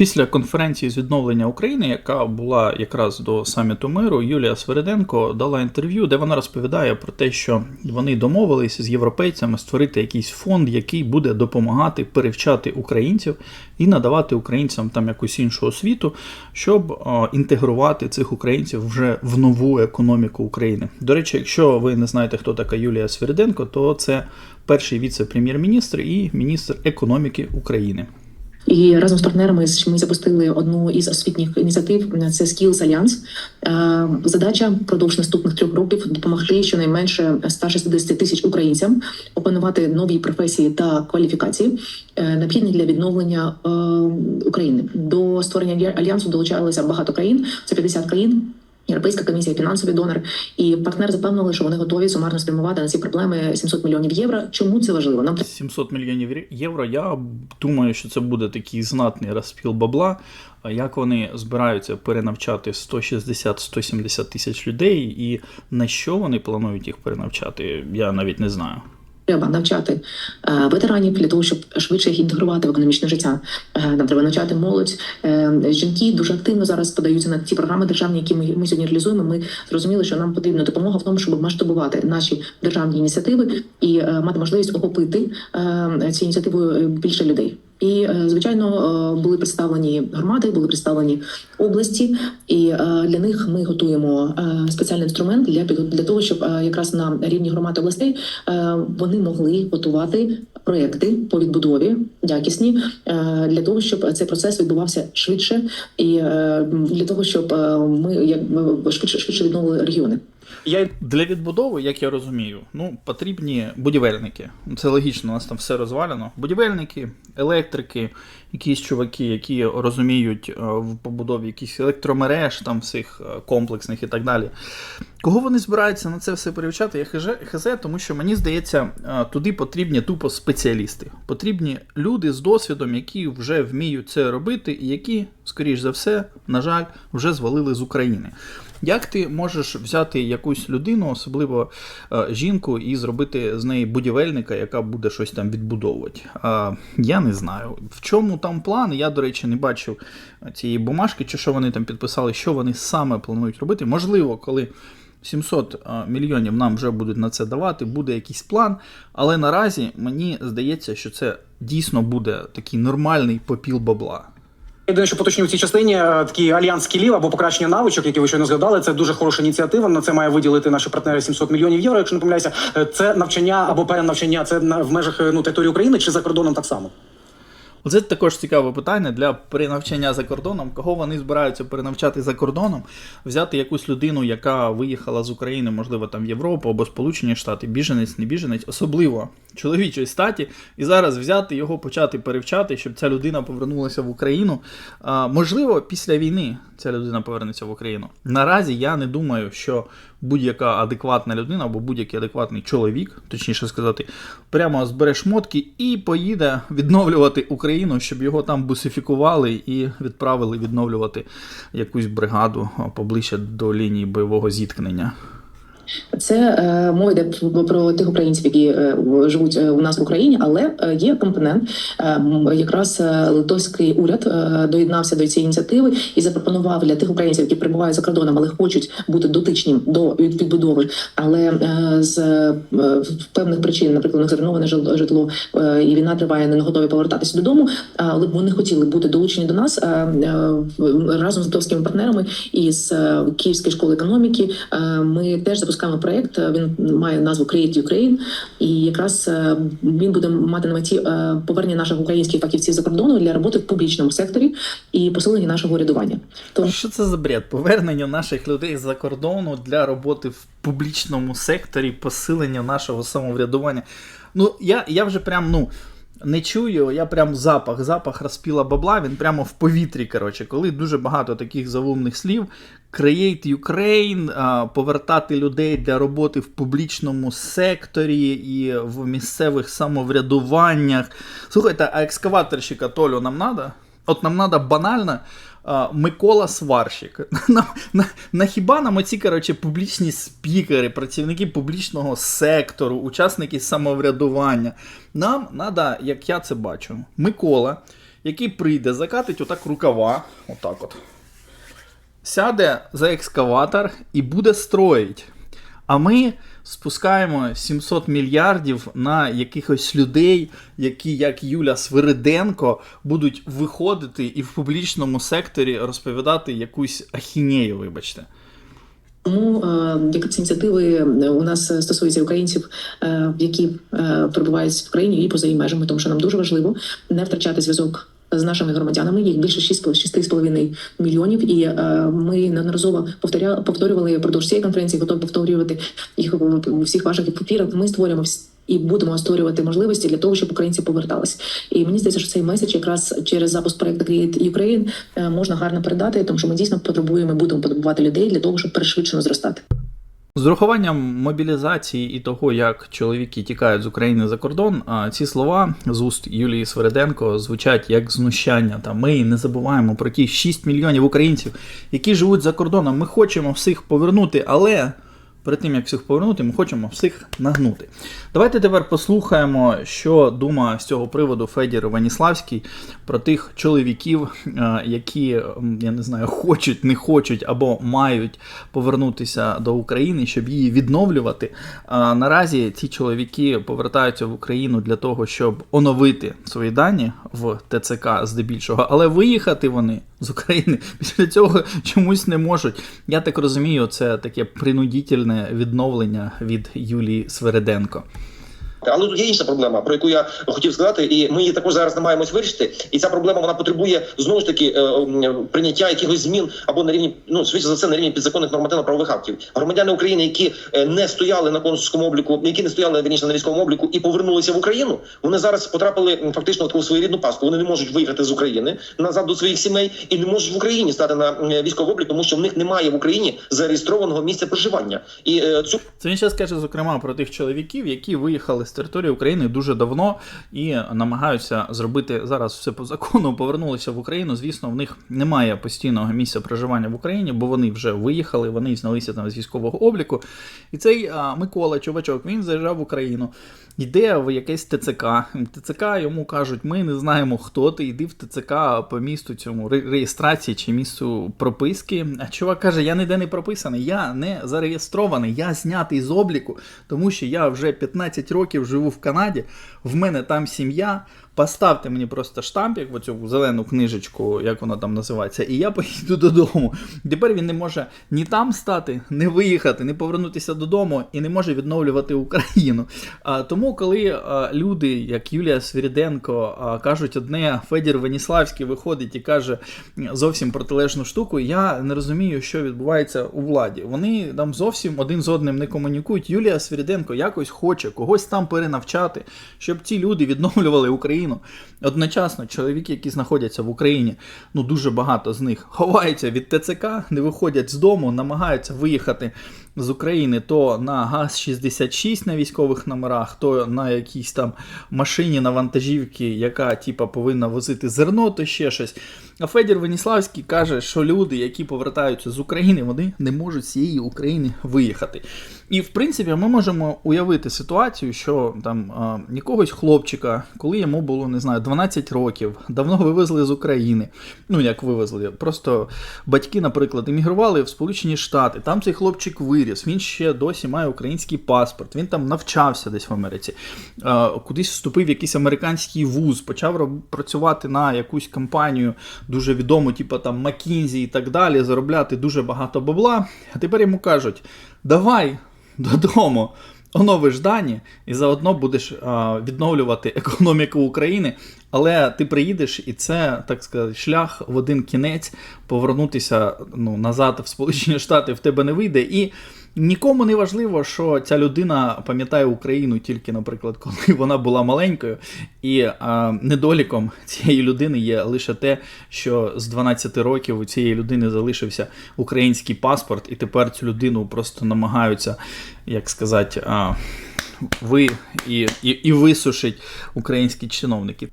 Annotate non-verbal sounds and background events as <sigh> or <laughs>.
Після конференції з відновлення України, яка була якраз до саміту миру, Юлія Свериденко дала інтерв'ю, де вона розповідає про те, що вони домовились з європейцями створити якийсь фонд, який буде допомагати перевчати українців і надавати українцям там якусь іншу освіту, щоб е, інтегрувати цих українців вже в нову економіку України. До речі, якщо ви не знаєте, хто така Юлія Свериденко, то це перший віце-прем'єр-міністр і міністр економіки України. І разом з партнерами ми запустили одну із освітніх ініціатив. Це Skills Alliance. Е, Задача впродовж наступних трьох років допомогти щонайменше 160 тисяч українцям опанувати нові професії та кваліфікації, е, необхідні для відновлення е, України. До створення альянсу долучалося багато країн. Це 50 країн. Європейська комісія, фінансові донори і партнери запевнили, що вони готові сумарно спрямувати на ці проблеми 700 мільйонів євро. Чому це важливо? Нам 700 мільйонів євро. Я думаю, що це буде такий знатний розпіл бабла. Як вони збираються перенавчати 160-170 тисяч людей, і на що вони планують їх перенавчати, я навіть не знаю. Треба навчати е, ветеранів для того, щоб швидше їх інтегрувати в економічне життя. Е, Нам треба навчати молодь. Е, Жінки дуже активно зараз подаються на ті програми державні, які ми, ми сьогодні реалізуємо. Ми зрозуміли, що нам потрібна допомога в тому, щоб масштабувати наші державні ініціативи і мати можливість охопити е, ці ініціативи більше людей. І е, звичайно е, були представлені громади, були представлені області, і е, для них ми готуємо спеціальний інструмент для для того, щоб якраз на рівні громад областей вони могли готувати проекти по відбудові якісні для того, щоб цей процес відбувався швидше, і для того, щоб ми як швидше швидше відновили регіони. Я для відбудови, як я розумію, ну потрібні будівельники. Це логічно, у нас там все розвалено. Будівельники, електрики, якісь чуваки, які розуміють е, в побудові якихось електромереж, там всіх е, комплексних і так далі. Кого вони збираються на це все перевчати, я хз, тому що мені здається, е, туди потрібні тупо спеціалісти. Потрібні люди з досвідом, які вже вміють це робити, і які, скоріш за все, на жаль, вже звалили з України. Як ти можеш взяти якусь людину, особливо е, жінку, і зробити з неї будівельника, яка буде щось там відбудовувати? Е, я не знаю. В чому там план? Я, до речі, не бачив цієї бумажки, чи що вони там підписали, що вони саме планують робити. Можливо, коли 700 е, мільйонів нам вже будуть на це давати, буде якийсь план. Але наразі мені здається, що це дійсно буде такий нормальний попіл бабла. Єдине, що поточню в цій частині е, такий альянс скілів або покращення навичок, які ви щойно згадали. Це дуже хороша ініціатива. На це має виділити наші партнери 700 мільйонів євро. Якщо не помиляюся, Е, це навчання або перенавчання. Це в межах е, ну території України чи за кордоном так само. Оце також цікаве питання для перенавчання за кордоном. Кого вони збираються перенавчати за кордоном, взяти якусь людину, яка виїхала з України, можливо, там в Європу або Сполучені Штати, біженець, не біженець, особливо чоловічої статі, і зараз взяти його, почати перевчати, щоб ця людина повернулася в Україну. А, можливо, після війни ця людина повернеться в Україну. Наразі я не думаю, що будь-яка адекватна людина або будь-який адекватний чоловік, точніше сказати, прямо збере шмотки і поїде відновлювати Україну, щоб його там бусифікували і відправили відновлювати якусь бригаду поближче до лінії бойового зіткнення. Це е, мова йде про, тих українців, які е, живуть е, у нас в Україні, але е, є компонент. Е, якраз е, литовський уряд е, доєднався до цієї ініціативи і запропонував для тих українців, які перебувають за кордоном, але хочуть бути дотичнім до відбудови, але е, з е, певних причин, наприклад, зруйноване житло е, і війна триває, не готові повертатися додому. Але вони хотіли бути долучені до нас е, е, разом з литовськими партнерами і з е, Київської школи економіки. Е, Ми теж запускаємо проект. е, Він має назву Create Ukraine, і якраз е, він буде мати на меті е, повернення наших українських фахівців за кордону для роботи в публічному секторі і посилення нашого урядування. Тому Що це за бред? Повернення наших людей з-за кордону для роботи в публічному секторі, посилення нашого самоврядування. Ну, я, я вже прям, ну. Не чую, я прям запах, запах розпіла бабла, він прямо в повітрі. Коротше, коли дуже багато таких заумних слів. Create Ukraine, повертати людей для роботи в публічному секторі і в місцевих самоврядуваннях. Слухайте, а екскаваторщика Толю нам надо? От нам надо банально Микола Сварщик. <laughs> На, на, на хіба нам оці коротше, публічні спікери, працівники публічного сектору, учасники самоврядування. Нам треба, як я це бачу, Микола, який прийде, закатить отак рукава, отак от. Сяде за екскаватор і буде строїть. А ми спускаємо 700 мільярдів на якихось людей, які, як Юля Свириденко, будуть виходити і в публічному секторі розповідати якусь ахінею, вибачте. Тому е, як ці ініціативи е, у нас стосуються українців, е, які перебувають в країні і поза її межами, тому що нам дуже важливо не втрачати зв'язок. З нашими громадянами їх більше 6,5 мільйонів, і е, ми неодноразово повторювали продовж цієї конференції, готові повторювати їх у всіх ваших ефірах. Ми створюємо і будемо створювати можливості для того, щоб українці повертались. І мені здається, що цей меседж якраз через запуск проекту Create Ukraine е, можна гарно передати, тому що ми дійсно потребуємо, будемо потребувати людей для того, щоб перешвидшено зростати. З урахуванням мобілізації і того, як чоловіки тікають з України за кордон, ці слова з уст Юлії Свериденко звучать як знущання. Та ми не забуваємо про ті 6 мільйонів українців, які живуть за кордоном. Ми хочемо всіх повернути, але перед тим як всіх повернути, ми хочемо всіх нагнути. Давайте тепер послухаємо, що думає з цього приводу Федір Ваніславський про тих чоловіків, е, які я не знаю, хочуть, не хочуть або мають повернутися до України, щоб її відновлювати. Наразі ці чоловіки повертаються в Україну для того, щоб оновити свої дані в ТЦК здебільшого, але виїхати вони з України <laughs> після цього чомусь не можуть. Я так розумію, це таке принудітельне відновлення від Юлії Свериденко. Але тут є інша проблема, про яку я хотів сказати, і ми її також зараз намагаємось вирішити. І ця проблема вона потребує знову ж таки е, прийняття якихось змін або на рівні, ну швидше за все, на рівні підзаконних нормативно-правових актів. Громадяни України, які е, не стояли на консульському обліку, які не стояли вірніше на військовому обліку і повернулися в Україну. Вони зараз потрапили фактично в таку своєрідну пастку. Вони не можуть виїхати з України назад до своїх сімей і не можуть в Україні стати на військовий облік, тому що в них немає в Україні зареєстрованого місця проживання. І е, цю Це він зараз каже, зокрема, про тих чоловіків, які виїхали з території України дуже давно і намагаються зробити зараз все по закону, повернулися в Україну. Звісно, в них немає постійного місця проживання в Україні, бо вони вже виїхали, вони знялися там з військового обліку. І цей а, Микола, чувачок, він заїжджав в Україну. Йде в якесь ТЦК. ТЦК йому кажуть, ми не знаємо, хто ти, йди в ТЦК по місту цьому реєстрації чи місцю прописки. А чувак каже: я ніде не прописаний, я не зареєстрований, я знятий з обліку, тому що я вже 15 років живу в Канаді, в мене там сім'я. Поставте мені просто штампик в оцю зелену книжечку, як вона там називається, і я поїду <laughs> додому. Тепер він не може ні там стати, не виїхати, не повернутися додому і не може відновлювати Україну. А, тому, коли а, люди, як Юлія Свіріденко, а, кажуть одне, Федір Веніславський виходить і каже зовсім протилежну штуку, я не розумію, що відбувається у владі. Вони там зовсім один з одним не комунікують. Юлія Свіріденко якось хоче когось там перенавчати, щоб ці люди відновлювали Україну. Одночасно, чоловіки, які знаходяться в Україні, ну дуже багато з них ховаються від ТЦК, не виходять з дому, намагаються виїхати з України то на ГАЗ-66 на військових номерах, то на якійсь там машині на вантажівці, яка типа повинна возити зерно, то ще щось. А Федір Веніславський каже, що люди, які повертаються з України, вони не можуть з цієї України виїхати. І в принципі, ми можемо уявити ситуацію, що там а, якогось хлопчика, коли йому було не знаю 12 років, давно вивезли з України. Ну як вивезли, просто батьки, наприклад, емігрували в Сполучені Штати. Там цей хлопчик виріс. Він ще досі має український паспорт. Він там навчався десь в Америці, кудись вступив в якийсь американський вуз, почав працювати на якусь компанію дуже відому, типу там McKinsey і так далі, заробляти дуже багато бабла. А тепер йому кажуть: давай додому. Оновиш дані і заодно будеш а, відновлювати <laughs> економіку України, але ти приїдеш, і це так сказати шлях в один кінець повернутися ну, назад в Сполучені Штати в тебе не вийде. І нікому не важливо, що ця людина пам'ятає Україну тільки, наприклад, коли <laughs> вона була маленькою. І а, недоліком цієї людини є лише те, що з 12 років у цієї людини залишився український паспорт, і тепер цю людину просто намагаються, як сказати, а, ви і, і, і висушить українські чиновники.